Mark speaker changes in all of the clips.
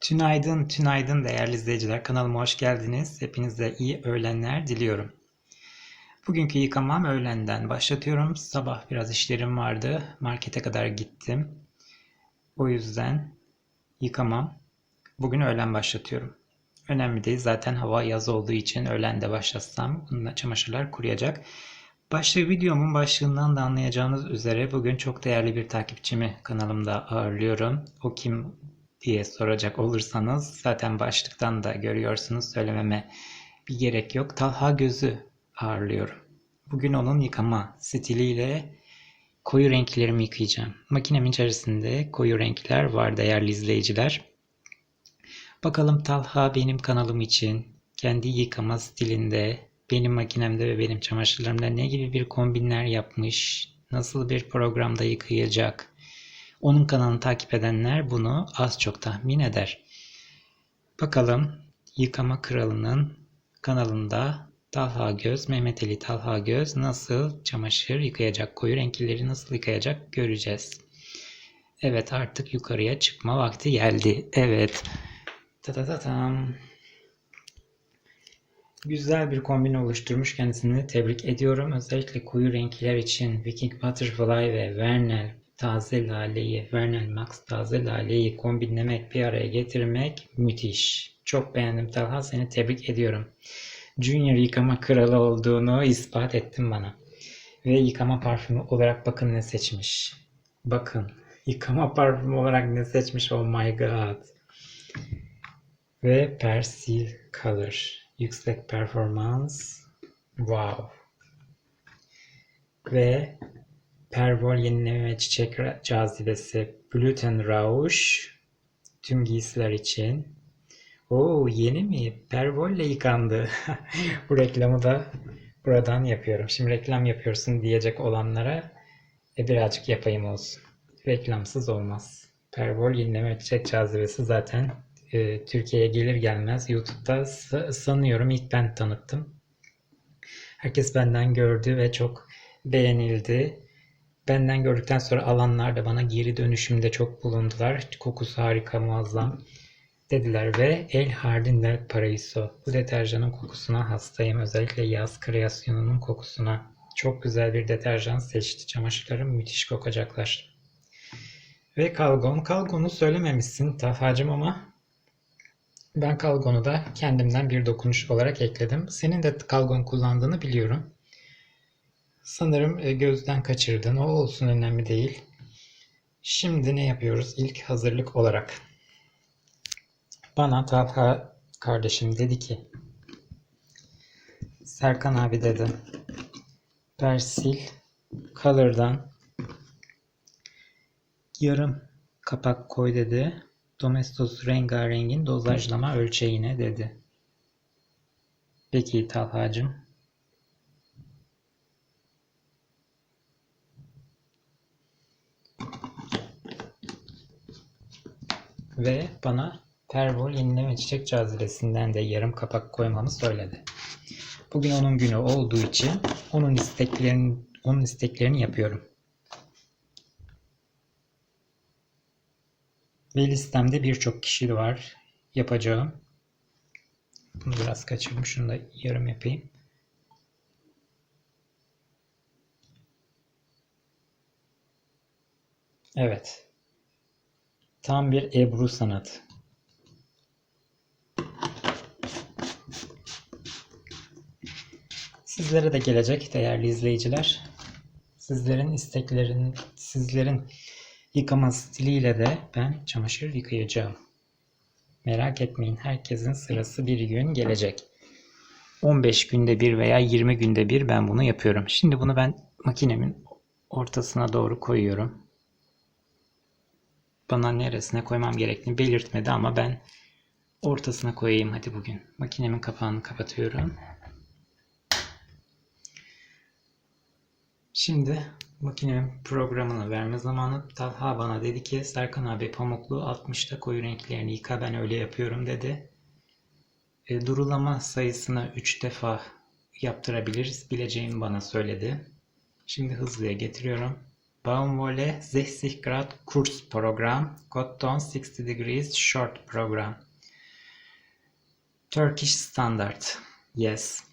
Speaker 1: Tünaydın, tünaydın değerli izleyiciler. Kanalıma hoş geldiniz. Hepinize iyi öğlenler diliyorum. Bugünkü yıkamam öğlenden başlatıyorum. Sabah biraz işlerim vardı. Markete kadar gittim. O yüzden yıkamam. Bugün öğlen başlatıyorum. Önemli değil. Zaten hava yaz olduğu için öğlen de başlatsam bununla çamaşırlar kuruyacak. Başlığı videomun başlığından da anlayacağınız üzere bugün çok değerli bir takipçimi kanalımda ağırlıyorum. O kim diye soracak olursanız zaten başlıktan da görüyorsunuz söylememe bir gerek yok. Talha Gözü ağırlıyorum. Bugün onun yıkama stiliyle koyu renklerimi yıkayacağım. Makinemin içerisinde koyu renkler var değerli izleyiciler. Bakalım Talha benim kanalım için kendi yıkama stilinde benim makinemde ve benim çamaşırlarımda ne gibi bir kombinler yapmış, nasıl bir programda yıkayacak. Onun kanalını takip edenler bunu az çok tahmin eder. Bakalım Yıkama Kralı'nın kanalında Talha Göz, Mehmet Ali Talha Göz nasıl çamaşır yıkayacak, koyu renkleri nasıl yıkayacak göreceğiz. Evet artık yukarıya çıkma vakti geldi. Evet. Ta ta ta tam. Güzel bir kombin oluşturmuş kendisini tebrik ediyorum. Özellikle koyu renkler için Viking Butterfly ve Vernel taze laleyi, Vernel Max taze laleyi kombinlemek, bir araya getirmek müthiş. Çok beğendim Talha, seni tebrik ediyorum. Junior yıkama kralı olduğunu ispat ettin bana. Ve yıkama parfümü olarak bakın ne seçmiş. Bakın, yıkama parfümü olarak ne seçmiş, oh my god. Ve Persil Color, yüksek performans, wow. Ve Pervol yenileme çiçek cazibesi Blüten Rausch tüm giysiler için. Oo yeni mi? Pervol ile yıkandı. Bu reklamı da buradan yapıyorum. Şimdi reklam yapıyorsun diyecek olanlara e, birazcık yapayım olsun. Reklamsız olmaz. Pervol yenileme çiçek cazibesi zaten e, Türkiye'ye gelir gelmez YouTube'da sanıyorum ilk ben tanıttım. Herkes benden gördü ve çok beğenildi. Benden gördükten sonra alanlar da bana geri dönüşümde çok bulundular. Kokusu harika, muazzam dediler ve El Jardin del Paraíso. Bu deterjanın kokusuna hastayım. Özellikle yaz kreasyonunun kokusuna. Çok güzel bir deterjan seçti. Çamaşırlarım müthiş kokacaklar. Ve Kalgon. Kalgon'u söylememişsin Tafacım ama ben Kalgon'u da kendimden bir dokunuş olarak ekledim. Senin de Kalgon kullandığını biliyorum. Sanırım e, gözden kaçırdın. O olsun önemli değil. Şimdi ne yapıyoruz? İlk hazırlık olarak. Bana Talha kardeşim dedi ki Serkan abi dedi Persil Color'dan yarım kapak koy dedi. Domestos rengin dozajlama ölçeğine dedi. Peki Talha'cığım ve bana Pervol yenileme çiçek cazibesinden de yarım kapak koymamı söyledi. Bugün onun günü olduğu için onun isteklerini, onun isteklerini yapıyorum. Ve listemde birçok kişi var yapacağım. Bunu biraz kaçırdım. Şunu da yarım yapayım. Evet. Tam bir Ebru sanatı. Sizlere de gelecek değerli izleyiciler. Sizlerin isteklerin, sizlerin yıkama stiliyle de ben çamaşır yıkayacağım. Merak etmeyin herkesin sırası bir gün gelecek. 15 günde bir veya 20 günde bir ben bunu yapıyorum. Şimdi bunu ben makinemin ortasına doğru koyuyorum bana neresine koymam gerektiğini belirtmedi ama ben ortasına koyayım hadi bugün. Makinemin kapağını kapatıyorum. Şimdi makinemin programını verme zamanı. Talha bana dedi ki Serkan abi pamuklu 60'ta koyu renklerini yıka ben öyle yapıyorum dedi. E, durulama sayısını 3 defa yaptırabiliriz bileceğimi bana söyledi. Şimdi hızlıya getiriyorum. Baumwolle 60 Grad Kurzprogramm, Cotton 60 Degrees Short Program. Turkish Standard. Yes.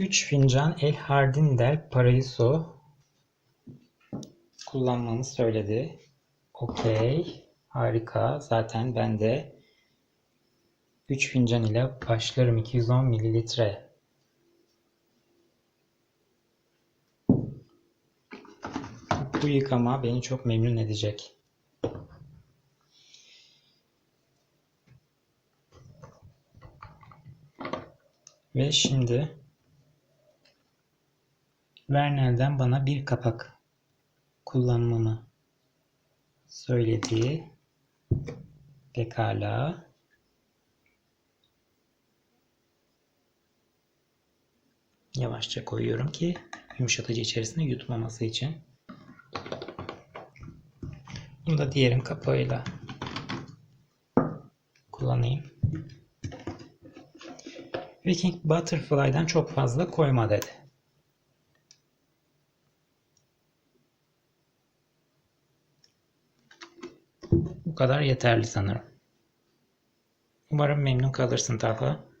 Speaker 1: Üç fincan El Hardin Paraiso kullanmamı söyledi. Okey. Harika. Zaten ben de 3 fincan ile başlarım 210 mililitre. Bu yıkama beni çok memnun edecek. Ve şimdi Vernel'den bana bir kapak kullanmamı söyledi. Pekala. Yavaşça koyuyorum ki yumuşatıcı içerisinde yutmaması için. Bunu da diğerin kapağıyla kullanayım. Viking Butterfly'dan çok fazla koyma dedi. Bu kadar yeterli sanırım. Umarım memnun kalırsın Talha.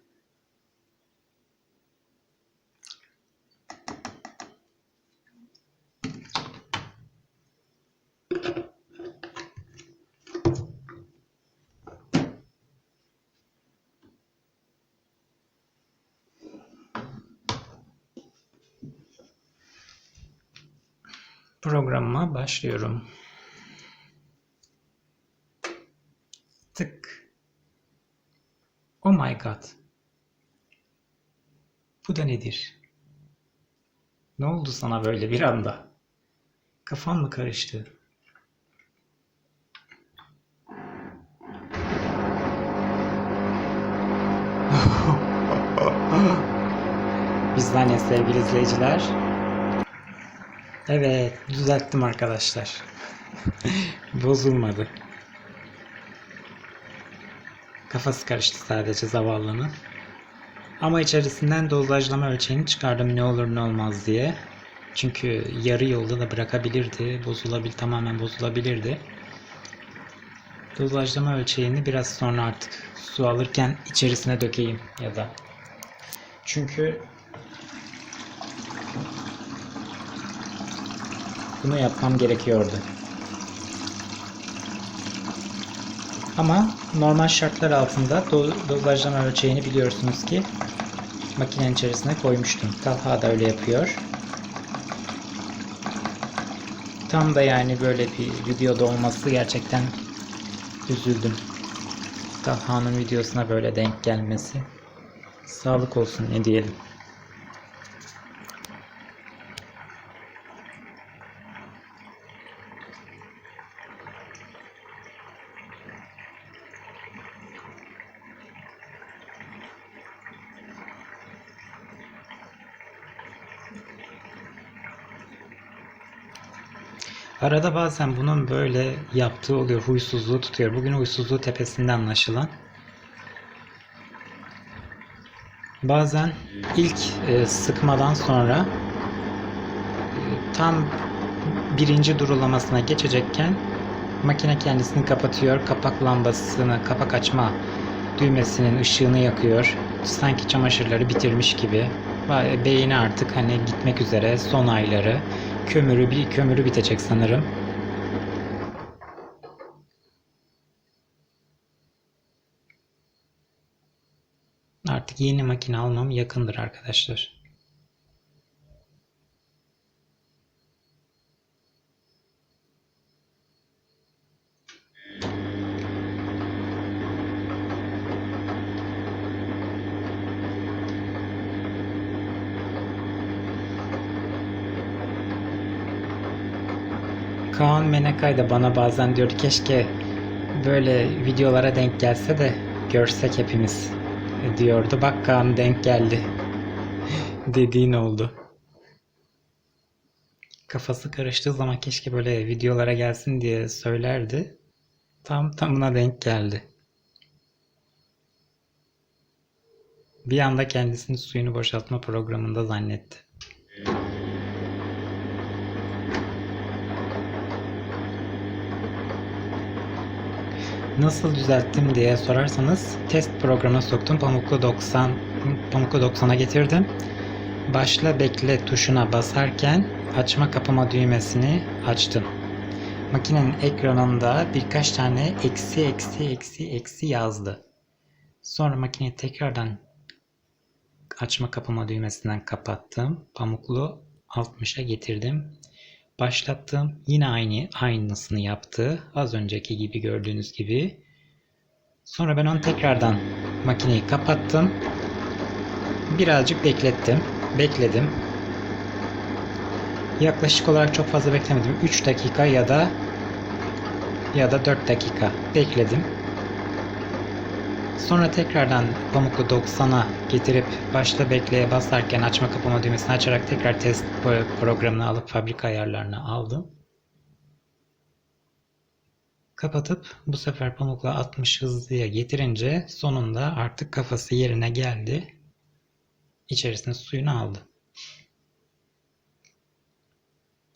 Speaker 1: Programıma başlıyorum. Tık. Oh my god. Bu da nedir? Ne oldu sana böyle bir anda? Kafan mı karıştı? Saniye sevgili izleyiciler. Evet, düzelttim arkadaşlar. Bozulmadı. Kafası karıştı sadece zavallının. Ama içerisinden dozajlama ölçeğini çıkardım ne olur ne olmaz diye. Çünkü yarı yolda da bırakabilirdi. Bozulabilir, tamamen bozulabilirdi. Dozajlama ölçeğini biraz sonra artık su alırken içerisine dökeyim ya da. Çünkü bunu yapmam gerekiyordu. Ama normal şartlar altında do- dozajlama ölçeğini biliyorsunuz ki makinenin içerisine koymuştum. Talha da öyle yapıyor. Tam da yani böyle bir videoda olması gerçekten üzüldüm. Talha'nın videosuna böyle denk gelmesi. Sağlık olsun ne diyelim. Arada bazen bunun böyle yaptığı oluyor. Huysuzluğu tutuyor. Bugün huysuzluğu tepesinde anlaşılan. Bazen ilk e, sıkmadan sonra e, tam birinci durulamasına geçecekken makine kendisini kapatıyor. Kapak lambasını, kapak açma düğmesinin ışığını yakıyor. Sanki çamaşırları bitirmiş gibi. Beyni artık hani gitmek üzere son ayları. Kömürü bir kömürü bitecek sanırım. Artık yeni makine almam yakındır arkadaşlar. Kaan Menekay da bana bazen diyor keşke böyle videolara denk gelse de görsek hepimiz diyordu. Bak Kaan denk geldi. Dediğin oldu. Kafası karıştığı zaman keşke böyle videolara gelsin diye söylerdi. Tam tamına denk geldi. Bir anda kendisini suyunu boşaltma programında zannetti. Nasıl düzelttim diye sorarsanız test programına soktum. Pamuklu 90 Pamuklu 90'a getirdim. Başla bekle tuşuna basarken açma kapama düğmesini açtım. Makinenin ekranında birkaç tane eksi eksi eksi eksi yazdı. Sonra makineyi tekrardan açma kapama düğmesinden kapattım. Pamuklu 60'a getirdim. Başlattım. Yine aynı aynısını yaptı. Az önceki gibi gördüğünüz gibi. Sonra ben onu tekrardan makineyi kapattım. Birazcık beklettim. Bekledim. Yaklaşık olarak çok fazla beklemedim. 3 dakika ya da ya da 4 dakika bekledim. Sonra tekrardan Pamuklu 90'a getirip başta bekleye basarken açma kapama düğmesini açarak tekrar test programını alıp fabrika ayarlarını aldım. Kapatıp bu sefer Pamuklu 60 hızlıya getirince sonunda artık kafası yerine geldi. İçerisine suyunu aldı.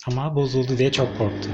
Speaker 1: Ama bozuldu diye çok korktu.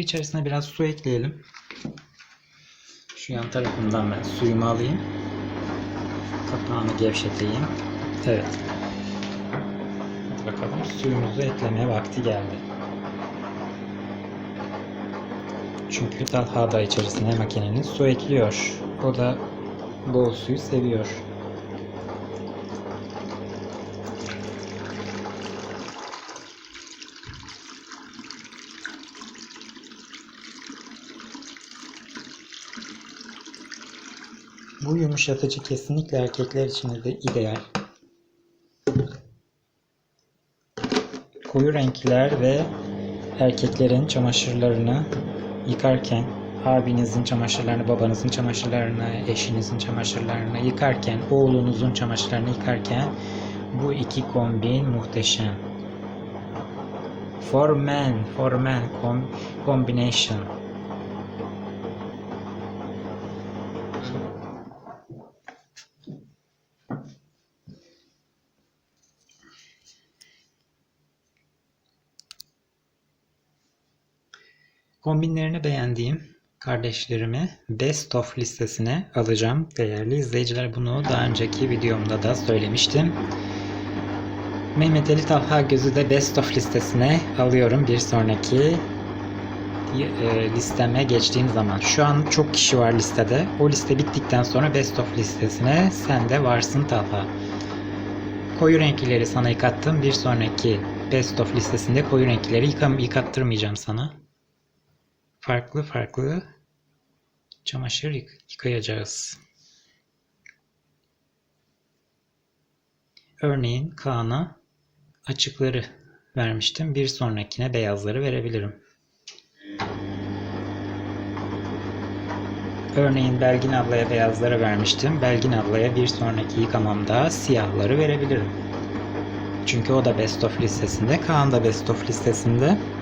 Speaker 1: Şimdi içerisine biraz su ekleyelim. Şu yan tarafından ben suyumu alayım. Kapağını gevşeteyim. Evet. Bakalım suyumuzu eklemeye vakti geldi. Çünkü Talha da içerisine makinenin su ekliyor. O da bol suyu seviyor. Bu yumuşatıcı kesinlikle erkekler için de ideal. Koyu renkler ve erkeklerin çamaşırlarını yıkarken, abinizin çamaşırlarını, babanızın çamaşırlarını, eşinizin çamaşırlarını yıkarken, oğlunuzun çamaşırlarını yıkarken bu iki kombin muhteşem. For men, for men combination. Kombinlerini beğendiğim kardeşlerimi Best of listesine alacağım. Değerli izleyiciler bunu daha önceki videomda da söylemiştim. Mehmet Ali Talha Gözü de Best of listesine alıyorum bir sonraki e, listeme geçtiğim zaman. Şu an çok kişi var listede. O liste bittikten sonra Best of listesine sen de varsın Talha. Koyu renklileri sana yıkattım. Bir sonraki Best of listesinde koyu renklileri yıkam yıkattırmayacağım sana farklı farklı çamaşır yıkayacağız. Örneğin Kaan'a açıkları vermiştim. Bir sonrakine beyazları verebilirim. Örneğin Belgin ablaya beyazları vermiştim. Belgin ablaya bir sonraki yıkamamda siyahları verebilirim. Çünkü o da Best of listesinde. Kaan da Best of listesinde.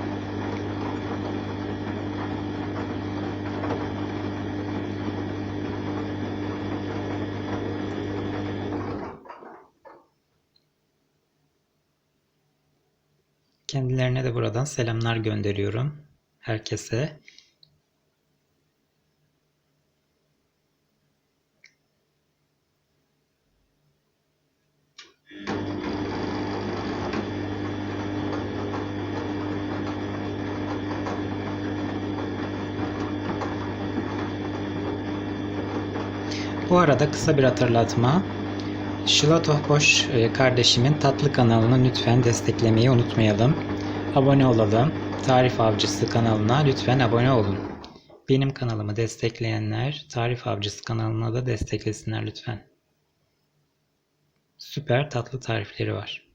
Speaker 1: Kendilerine de buradan selamlar gönderiyorum. Herkese. Bu arada kısa bir hatırlatma. Şıla Tohboş e, kardeşimin tatlı kanalını lütfen desteklemeyi unutmayalım. Abone olalım. Tarif Avcısı kanalına lütfen abone olun. benim kanalımı destekleyenler Tarif Avcısı kanalına da desteklesinler lütfen. Süper tatlı tarifleri var.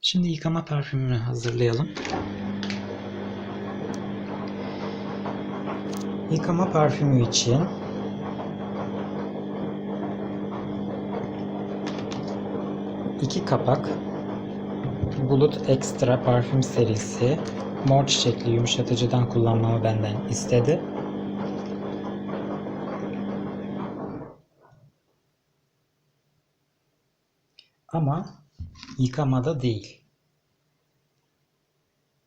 Speaker 1: Şimdi yıkama parfümünü hazırlayalım. Yıkama parfümü için iki kapak Bulut Extra parfüm serisi mor çiçekli yumuşatıcıdan kullanmamı benden istedi. Ama yıkamada değil.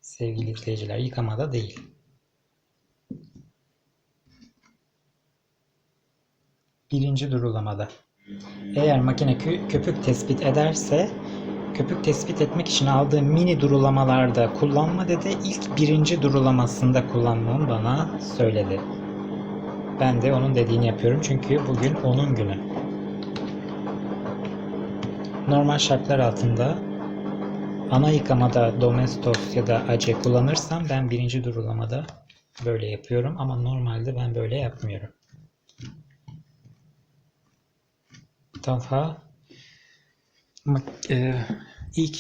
Speaker 1: Sevgili izleyiciler yıkamada değil. Birinci durulamada. Eğer makine köpük tespit ederse köpük tespit etmek için aldığım mini durulamalarda kullanma dedi. İlk birinci durulamasında kullanmamı bana söyledi. Ben de onun dediğini yapıyorum çünkü bugün onun günü. Normal şartlar altında ana yıkamada Domestos ya da Ace kullanırsam ben birinci durulamada böyle yapıyorum ama normalde ben böyle yapmıyorum. Talha e, ilk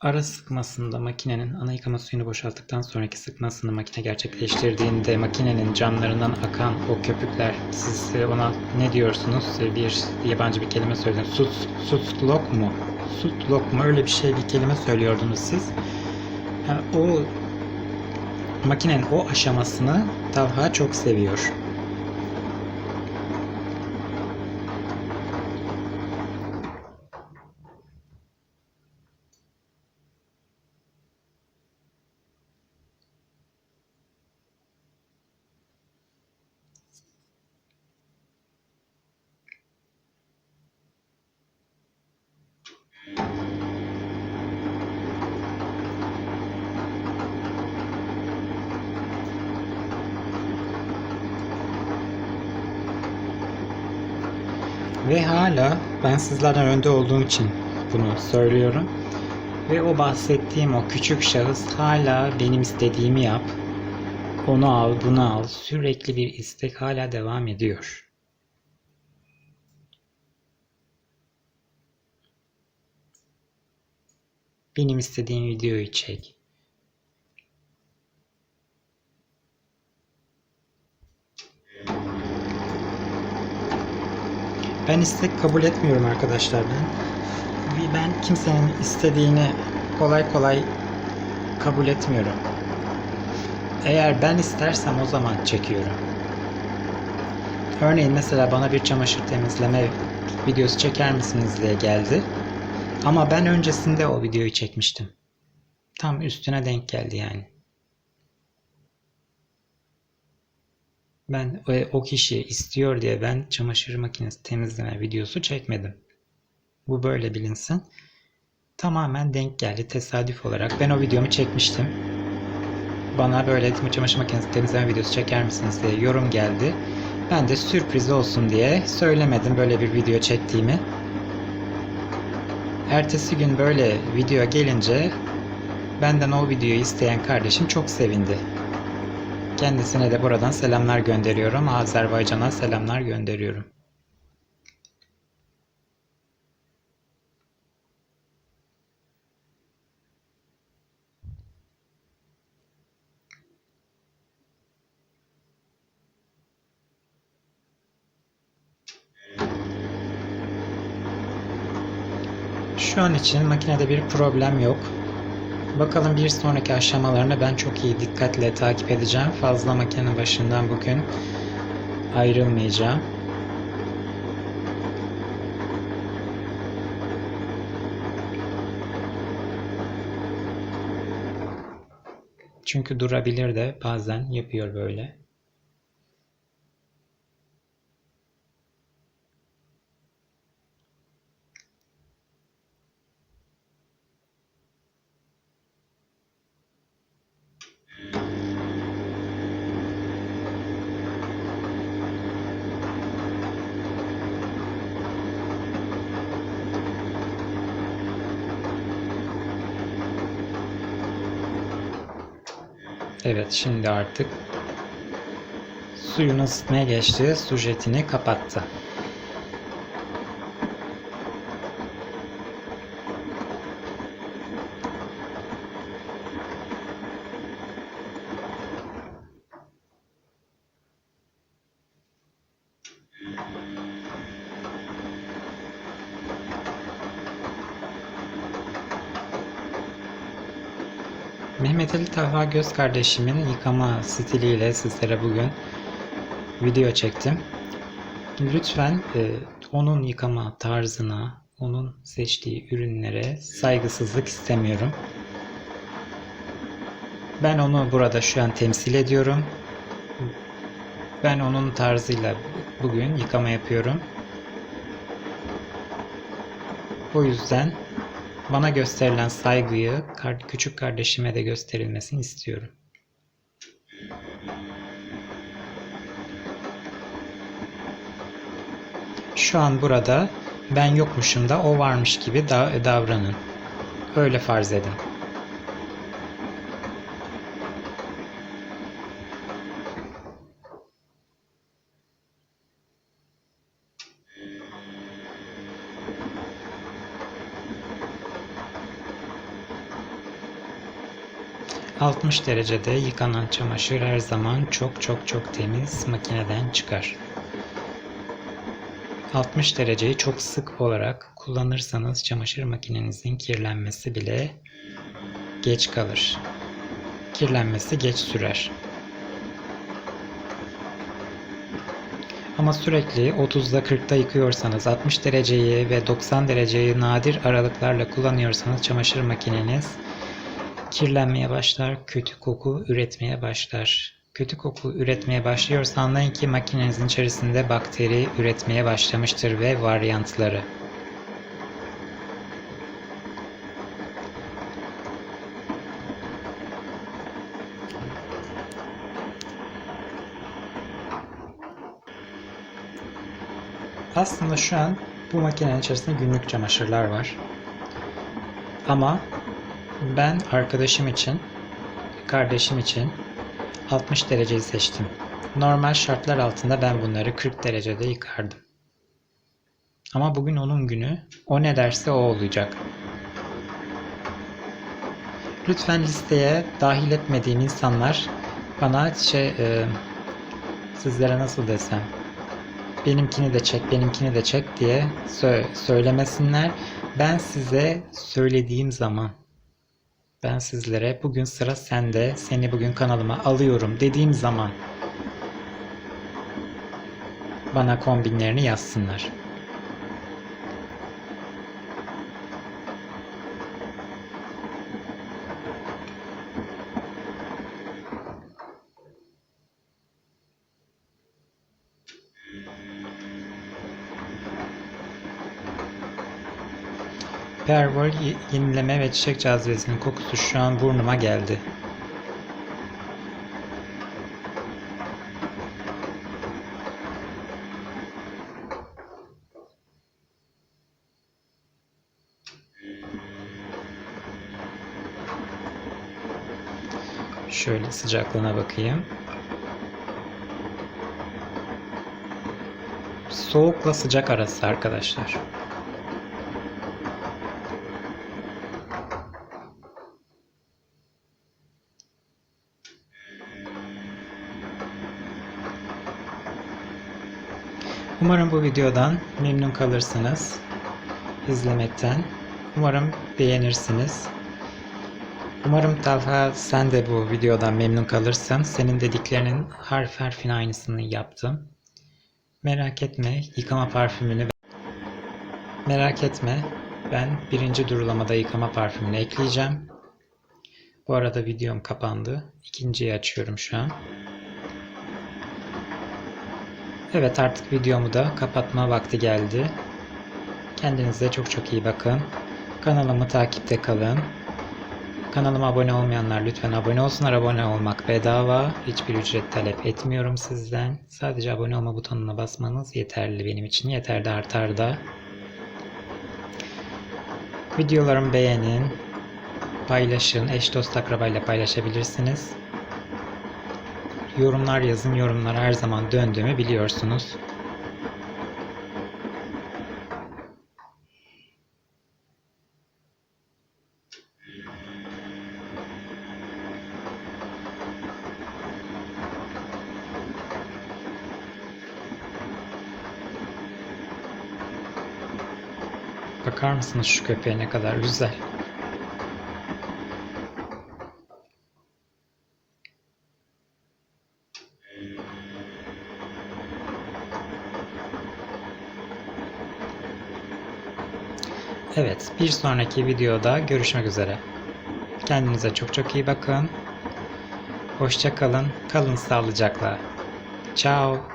Speaker 1: ara sıkmasında makinenin ana yıkama suyunu boşalttıktan sonraki sıkmasını makine gerçekleştirdiğinde makinenin camlarından akan o köpükler siz ona ne diyorsunuz? Bir yabancı bir kelime söyledim. Sut, sutlok mu? Sutlok mu? Öyle bir şey bir kelime söylüyordunuz siz. Yani o makinenin o aşamasını Talha çok seviyor. Ve hala ben sizlerden önde olduğum için bunu söylüyorum. Ve o bahsettiğim o küçük şahıs hala benim istediğimi yap. Onu al, bunu al. Sürekli bir istek hala devam ediyor. Benim istediğim videoyu çek. Ben istek kabul etmiyorum arkadaşlar ben. Ben kimsenin istediğini kolay kolay kabul etmiyorum. Eğer ben istersem o zaman çekiyorum. Örneğin mesela bana bir çamaşır temizleme videosu çeker misiniz diye geldi. Ama ben öncesinde o videoyu çekmiştim. Tam üstüne denk geldi yani. Ben o kişi istiyor diye ben çamaşır makinesi temizleme videosu çekmedim. Bu böyle bilinsin. Tamamen denk geldi tesadüf olarak. Ben o videomu çekmiştim. Bana böyle çamaşır makinesi temizleme videosu çeker misiniz diye yorum geldi. Ben de sürpriz olsun diye söylemedim böyle bir video çektiğimi. Ertesi gün böyle video gelince benden o videoyu isteyen kardeşim çok sevindi. Kendisine de buradan selamlar gönderiyorum. Azerbaycan'a selamlar gönderiyorum. Şu an için makinede bir problem yok. Bakalım bir sonraki aşamalarını ben çok iyi dikkatle takip edeceğim. Fazla makine başından bugün ayrılmayacağım. Çünkü durabilir de bazen yapıyor böyle. Şimdi artık suyunu ısıtmaya geçti. Su jetini kapattı. Mehmet Ali Talha Göz kardeşimin yıkama stiliyle sizlere bugün video çektim. Lütfen e, onun yıkama tarzına, onun seçtiği ürünlere saygısızlık istemiyorum. Ben onu burada şu an temsil ediyorum. Ben onun tarzıyla bugün yıkama yapıyorum. O yüzden bana gösterilen saygıyı küçük kardeşime de gösterilmesini istiyorum. Şu an burada ben yokmuşum da o varmış gibi da- davranın. Öyle farz edin. ...60 derecede yıkanan çamaşır her zaman çok çok çok temiz makineden çıkar. 60 dereceyi çok sık olarak kullanırsanız çamaşır makinenizin kirlenmesi bile geç kalır. Kirlenmesi geç sürer. Ama sürekli 30'da 40'da yıkıyorsanız 60 dereceyi ve 90 dereceyi nadir aralıklarla kullanıyorsanız çamaşır makineniz kirlenmeye başlar, kötü koku üretmeye başlar. Kötü koku üretmeye başlıyorsa anlayın ki makinenizin içerisinde bakteri üretmeye başlamıştır ve varyantları. Aslında şu an bu makinenin içerisinde günlük çamaşırlar var. Ama ben arkadaşım için, kardeşim için 60 dereceyi seçtim. Normal şartlar altında ben bunları 40 derecede yıkardım. Ama bugün onun günü. O ne derse o olacak. Lütfen listeye dahil etmediğim insanlar bana şey e, sizlere nasıl desem benimkini de çek, benimkini de çek diye sö- söylemesinler. Ben size söylediğim zaman ben sizlere bugün sıra sende, seni bugün kanalıma alıyorum dediğim zaman bana kombinlerini yazsınlar. Y- yenileme ve çiçek cazibesinin kokusu şu an burnuma geldi. Şöyle sıcaklığına bakayım. Soğukla sıcak arası arkadaşlar. Umarım bu videodan memnun kalırsınız izlemekten. Umarım beğenirsiniz. Umarım Talha sen de bu videodan memnun kalırsın. Senin dediklerinin harf harfine aynısını yaptım. Merak etme yıkama parfümünü merak etme ben birinci durulamada yıkama parfümünü ekleyeceğim. Bu arada videom kapandı. İkinciyi açıyorum şu an. Evet artık videomu da kapatma vakti geldi. Kendinize çok çok iyi bakın. Kanalımı takipte kalın. Kanalıma abone olmayanlar lütfen abone olsunlar. Abone olmak bedava. Hiçbir ücret talep etmiyorum sizden. Sadece abone olma butonuna basmanız yeterli benim için. Yeter de artar da. Videolarımı beğenin. Paylaşın. Eş dost akrabayla paylaşabilirsiniz. Yorumlar yazın. Yorumlar her zaman döndüğümü biliyorsunuz. Bakar mısınız şu köpeğe ne kadar güzel. Evet, bir sonraki videoda görüşmek üzere. Kendinize çok çok iyi bakın. Hoşça kalın, kalın sağlıcakla. Ciao.